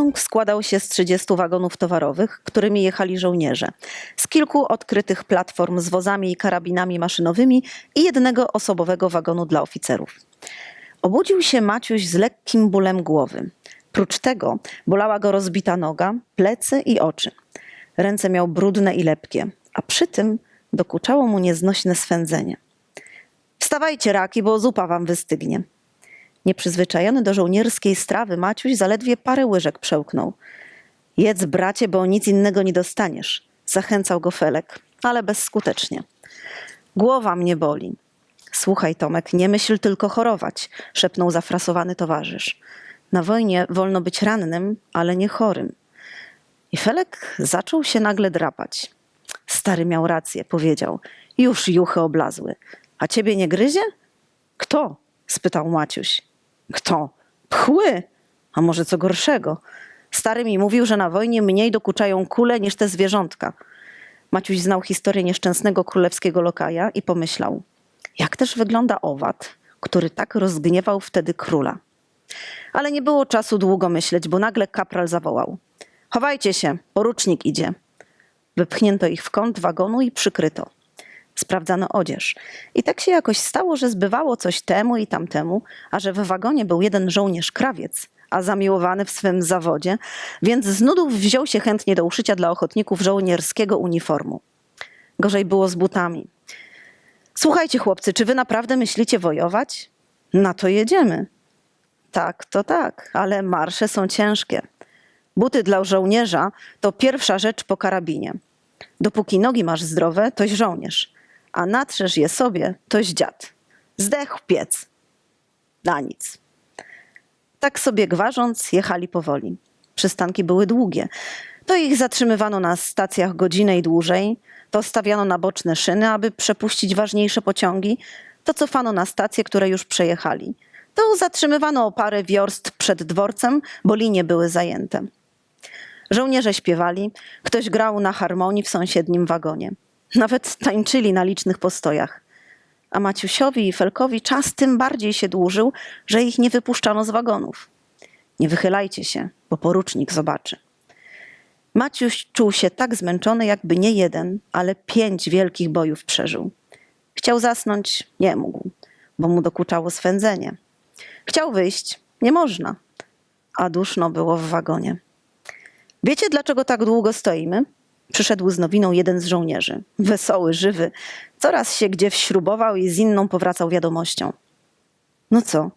Pociąg składał się z 30 wagonów towarowych, którymi jechali żołnierze, z kilku odkrytych platform z wozami i karabinami maszynowymi i jednego osobowego wagonu dla oficerów. Obudził się Maciuś z lekkim bólem głowy. Prócz tego bolała go rozbita noga, plecy i oczy. Ręce miał brudne i lepkie, a przy tym dokuczało mu nieznośne swędzenie. Wstawajcie, raki, bo zupa wam wystygnie. Nieprzyzwyczajony do żołnierskiej strawy, Maciuś zaledwie parę łyżek przełknął. Jedz, bracie, bo nic innego nie dostaniesz. Zachęcał go Felek, ale bezskutecznie. Głowa mnie boli. Słuchaj, Tomek, nie myśl tylko chorować, szepnął zafrasowany towarzysz. Na wojnie wolno być rannym, ale nie chorym. I Felek zaczął się nagle drapać. Stary miał rację, powiedział. Już juchy oblazły. A ciebie nie gryzie? Kto? spytał Maciuś. Kto? Pchły! A może co gorszego? Stary mi mówił, że na wojnie mniej dokuczają kule niż te zwierzątka. Maciuś znał historię nieszczęsnego królewskiego lokaja i pomyślał, jak też wygląda owad, który tak rozgniewał wtedy króla. Ale nie było czasu długo myśleć, bo nagle kapral zawołał. Chowajcie się, porucznik idzie. Wypchnięto ich w kąt wagonu i przykryto. Sprawdzano odzież. I tak się jakoś stało, że zbywało coś temu i tamtemu, a że w wagonie był jeden żołnierz krawiec, a zamiłowany w swym zawodzie, więc z nudów wziął się chętnie do uszycia dla ochotników żołnierskiego uniformu. Gorzej było z butami. Słuchajcie, chłopcy, czy wy naprawdę myślicie wojować? Na to jedziemy. Tak, to tak, ale marsze są ciężkie. Buty dla żołnierza to pierwsza rzecz po karabinie. Dopóki nogi masz zdrowe, toś żołnierz, a natrzesz je sobie, toś dziad. Zdechł piec. Na nic. Tak sobie gwarząc, jechali powoli. Przystanki były długie. To ich zatrzymywano na stacjach godzinę i dłużej, to stawiano na boczne szyny, aby przepuścić ważniejsze pociągi, to cofano na stacje, które już przejechali. To zatrzymywano o parę wiorst przed dworcem, bo linie były zajęte. Żołnierze śpiewali, ktoś grał na harmonii w sąsiednim wagonie. Nawet tańczyli na licznych postojach. A Maciusiowi i Felkowi czas tym bardziej się dłużył, że ich nie wypuszczano z wagonów. Nie wychylajcie się, bo porucznik zobaczy. Maciuś czuł się tak zmęczony, jakby nie jeden, ale pięć wielkich bojów przeżył. Chciał zasnąć, nie mógł, bo mu dokuczało swędzenie. Chciał wyjść, nie można, a duszno było w wagonie. Wiecie, dlaczego tak długo stoimy? Przyszedł z nowiną jeden z żołnierzy. Wesoły, żywy. Coraz się gdzie wśrubował i z inną powracał wiadomością. No co?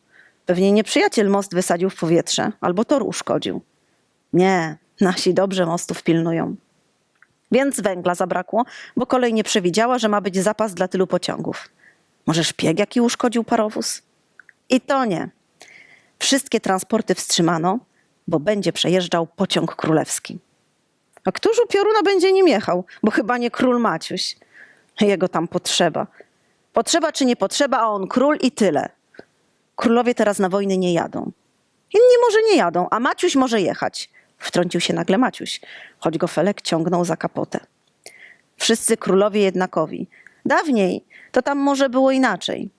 Pewnie nieprzyjaciel most wysadził w powietrze, albo tor uszkodził. Nie, nasi dobrze mostów pilnują. Więc węgla zabrakło, bo kolej nie przewidziała, że ma być zapas dla tylu pociągów. Może szpieg jaki uszkodził parowóz? I to nie. Wszystkie transporty wstrzymano, bo będzie przejeżdżał pociąg królewski. A któż u pioruna będzie nim jechał? Bo chyba nie król Maciuś. Jego tam potrzeba. Potrzeba czy nie potrzeba, a on król i tyle. Królowie teraz na wojny nie jadą. Inni może nie jadą, a Maciuś może jechać. Wtrącił się nagle Maciuś, choć go Felek ciągnął za kapotę. Wszyscy królowie jednakowi. Dawniej to tam może było inaczej.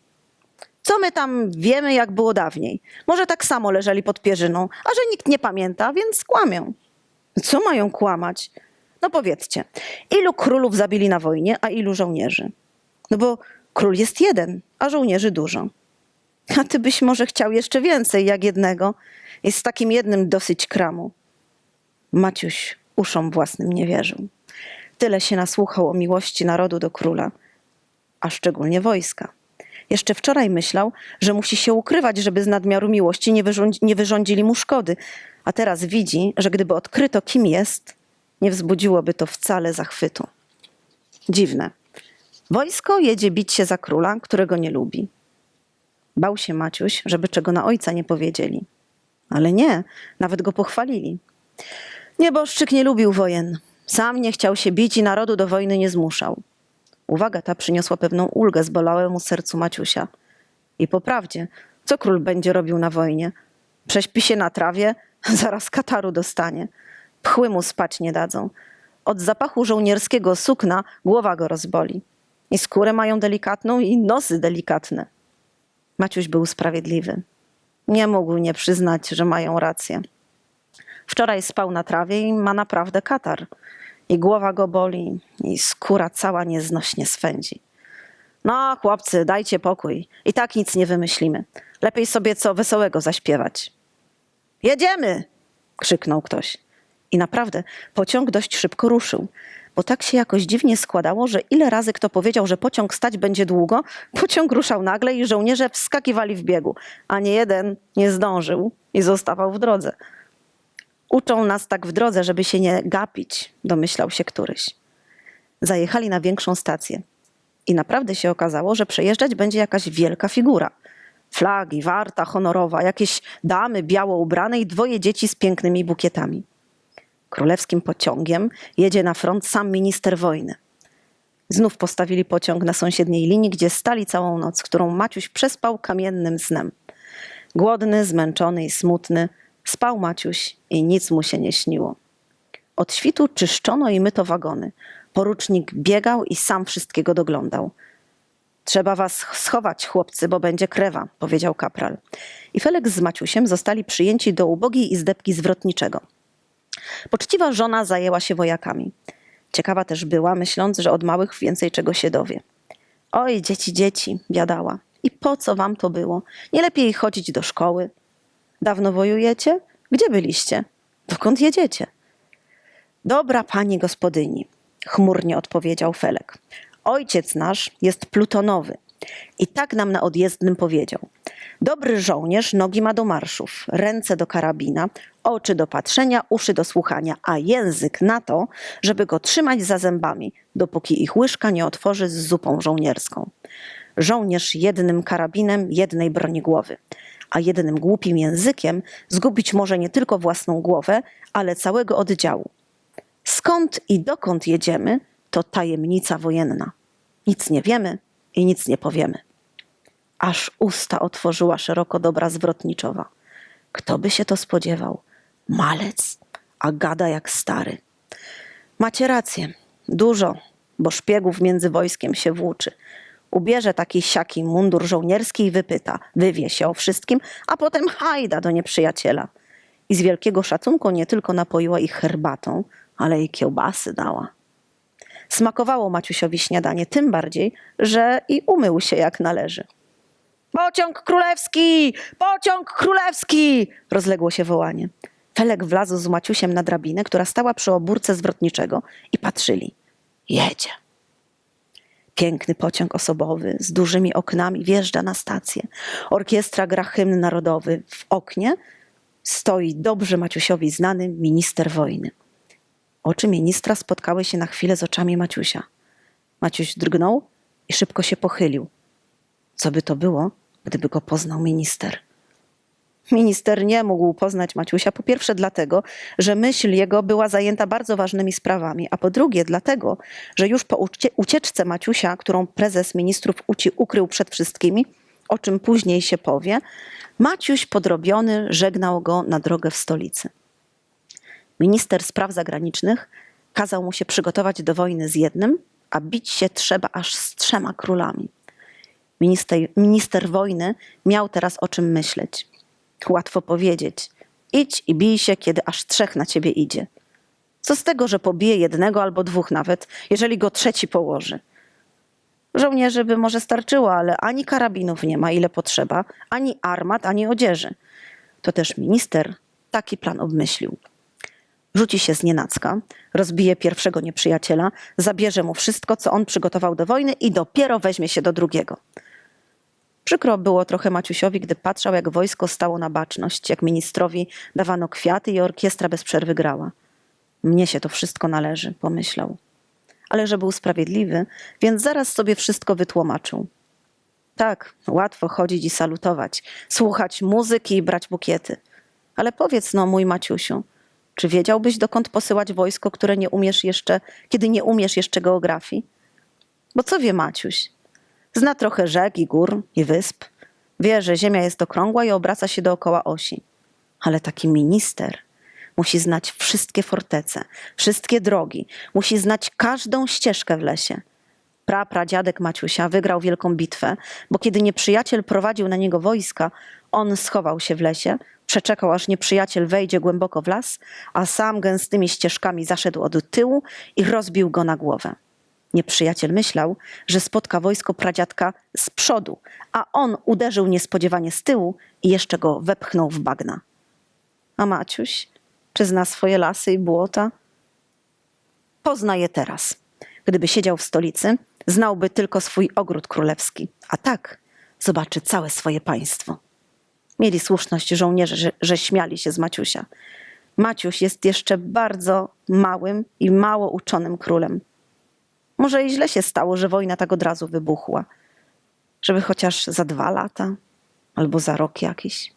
Co my tam wiemy, jak było dawniej? Może tak samo leżeli pod pierzyną, a że nikt nie pamięta, więc kłamią. Co mają kłamać? No powiedzcie, ilu królów zabili na wojnie, a ilu żołnierzy? No bo król jest jeden, a żołnierzy dużo. A ty byś może chciał jeszcze więcej, jak jednego. Jest z takim jednym dosyć kramu. Maciuś uszom własnym nie wierzył. Tyle się nasłuchał o miłości narodu do króla, a szczególnie wojska. Jeszcze wczoraj myślał, że musi się ukrywać, żeby z nadmiaru miłości nie, wyrządzi, nie wyrządzili mu szkody, a teraz widzi, że gdyby odkryto, kim jest, nie wzbudziłoby to wcale zachwytu. Dziwne. Wojsko jedzie bić się za króla, którego nie lubi. Bał się Maciuś, żeby czego na ojca nie powiedzieli. Ale nie, nawet go pochwalili. Nieboszczyk nie lubił wojen. Sam nie chciał się bić i narodu do wojny nie zmuszał. Uwaga ta przyniosła pewną ulgę zbolałemu sercu Maciusia. I po prawdzie, co król będzie robił na wojnie? Prześpi się na trawie, zaraz kataru dostanie. Pchły mu spać nie dadzą. Od zapachu żołnierskiego sukna głowa go rozboli. I skórę mają delikatną, i nosy delikatne. Maciuś był sprawiedliwy. Nie mógł nie przyznać, że mają rację. Wczoraj spał na trawie i ma naprawdę katar. I głowa go boli, i skóra cała nieznośnie swędzi. No, chłopcy, dajcie pokój. I tak nic nie wymyślimy. Lepiej sobie co wesołego zaśpiewać. Jedziemy! krzyknął ktoś. I naprawdę pociąg dość szybko ruszył, bo tak się jakoś dziwnie składało, że ile razy kto powiedział, że pociąg stać będzie długo, pociąg ruszał nagle i żołnierze wskakiwali w biegu, a nie jeden nie zdążył i zostawał w drodze. Uczą nas tak w drodze, żeby się nie gapić, domyślał się któryś. Zajechali na większą stację. I naprawdę się okazało, że przejeżdżać będzie jakaś wielka figura. Flagi, warta honorowa, jakieś damy biało ubrane i dwoje dzieci z pięknymi bukietami. Królewskim pociągiem jedzie na front sam minister wojny. Znów postawili pociąg na sąsiedniej linii, gdzie stali całą noc, którą Maciuś przespał kamiennym snem. Głodny, zmęczony i smutny, spał Maciuś i nic mu się nie śniło. Od świtu czyszczono i myto wagony. Porucznik biegał i sam wszystkiego doglądał. Trzeba was schować, chłopcy, bo będzie krewa, powiedział kapral. I Felek z Maciusiem zostali przyjęci do ubogiej izdebki zwrotniczego. Poczciwa żona zajęła się wojakami. Ciekawa też była, myśląc, że od małych więcej czego się dowie. Oj, dzieci, dzieci, biadała. I po co wam to było? Nie lepiej chodzić do szkoły. Dawno wojujecie? Gdzie byliście? Dokąd jedziecie? Dobra pani gospodyni, chmurnie odpowiedział Felek. Ojciec nasz jest plutonowy i tak nam na odjezdnym powiedział. Dobry żołnierz nogi ma do marszów, ręce do karabina, oczy do patrzenia, uszy do słuchania, a język na to, żeby go trzymać za zębami, dopóki ich łyżka nie otworzy z zupą żołnierską. Żołnierz jednym karabinem jednej broni głowy, a jednym głupim językiem zgubić może nie tylko własną głowę, ale całego oddziału. Skąd i dokąd jedziemy, to tajemnica wojenna. Nic nie wiemy i nic nie powiemy. Aż usta otworzyła szeroko dobra zwrotniczowa. Kto by się to spodziewał? Malec, a gada jak stary. Macie rację, dużo, bo szpiegów między wojskiem się włóczy. Ubierze taki siaki mundur żołnierski i wypyta, wywie się o wszystkim, a potem hajda do nieprzyjaciela. I z wielkiego szacunku nie tylko napoiła ich herbatą, ale i kiełbasy dała. Smakowało Maciusiowi śniadanie tym bardziej, że i umył się jak należy. Pociąg królewski! Pociąg królewski! Rozległo się wołanie. Felek wlazł z Maciusiem na drabinę, która stała przy obórce zwrotniczego i patrzyli. Jedzie. Piękny pociąg osobowy z dużymi oknami wjeżdża na stację. Orkiestra gra hymn narodowy. W oknie stoi dobrze Maciusiowi znany minister wojny. Oczy ministra spotkały się na chwilę z oczami Maciusia. Maciuś drgnął i szybko się pochylił. Co by to było, gdyby go poznał minister? Minister nie mógł poznać Maciusia, po pierwsze dlatego, że myśl jego była zajęta bardzo ważnymi sprawami, a po drugie dlatego, że już po ucie- ucieczce Maciusia, którą prezes ministrów Uci ukrył przed wszystkimi, o czym później się powie, Maciuś podrobiony żegnał go na drogę w stolicy. Minister spraw zagranicznych kazał mu się przygotować do wojny z jednym, a bić się trzeba aż z trzema królami. Minister, minister wojny miał teraz o czym myśleć. Łatwo powiedzieć: idź i bij się, kiedy aż trzech na ciebie idzie. Co z tego, że pobije jednego albo dwóch nawet, jeżeli go trzeci położy? Żołnierzy by może starczyło, ale ani karabinów nie ma, ile potrzeba, ani armat, ani odzieży. To też minister taki plan obmyślił. Rzuci się z nienacka, rozbije pierwszego nieprzyjaciela, zabierze mu wszystko, co on przygotował do wojny i dopiero weźmie się do drugiego. Przykro było trochę Maciusiowi, gdy patrzał, jak wojsko stało na baczność, jak ministrowi dawano kwiaty i orkiestra bez przerwy grała. Mnie się to wszystko należy, pomyślał. Ale że był sprawiedliwy, więc zaraz sobie wszystko wytłumaczył. Tak, łatwo chodzić i salutować, słuchać muzyki i brać bukiety. Ale powiedz no, mój Maciusiu, czy wiedziałbyś, dokąd posyłać wojsko, które nie umiesz jeszcze, kiedy nie umiesz jeszcze geografii? Bo co wie Maciuś? Zna trochę rzek i gór i wysp. Wie, że ziemia jest okrągła i obraca się dookoła osi. Ale taki minister musi znać wszystkie fortece, wszystkie drogi, musi znać każdą ścieżkę w lesie. Pra, pradziadek Maciusia wygrał wielką bitwę, bo kiedy nieprzyjaciel prowadził na niego wojska, on schował się w lesie, przeczekał aż nieprzyjaciel wejdzie głęboko w las, a sam gęstymi ścieżkami zaszedł od tyłu i rozbił go na głowę. Nieprzyjaciel myślał, że spotka wojsko pradziadka z przodu, a on uderzył niespodziewanie z tyłu i jeszcze go wepchnął w bagna. A Maciuś, czy zna swoje lasy i błota? Pozna je teraz. Gdyby siedział w stolicy, znałby tylko swój ogród królewski, a tak zobaczy całe swoje państwo. Mieli słuszność żołnierze, że, że śmiali się z Maciusia. Maciuś jest jeszcze bardzo małym i mało uczonym królem. Może i źle się stało, że wojna tak od razu wybuchła. Żeby chociaż za dwa lata albo za rok jakiś.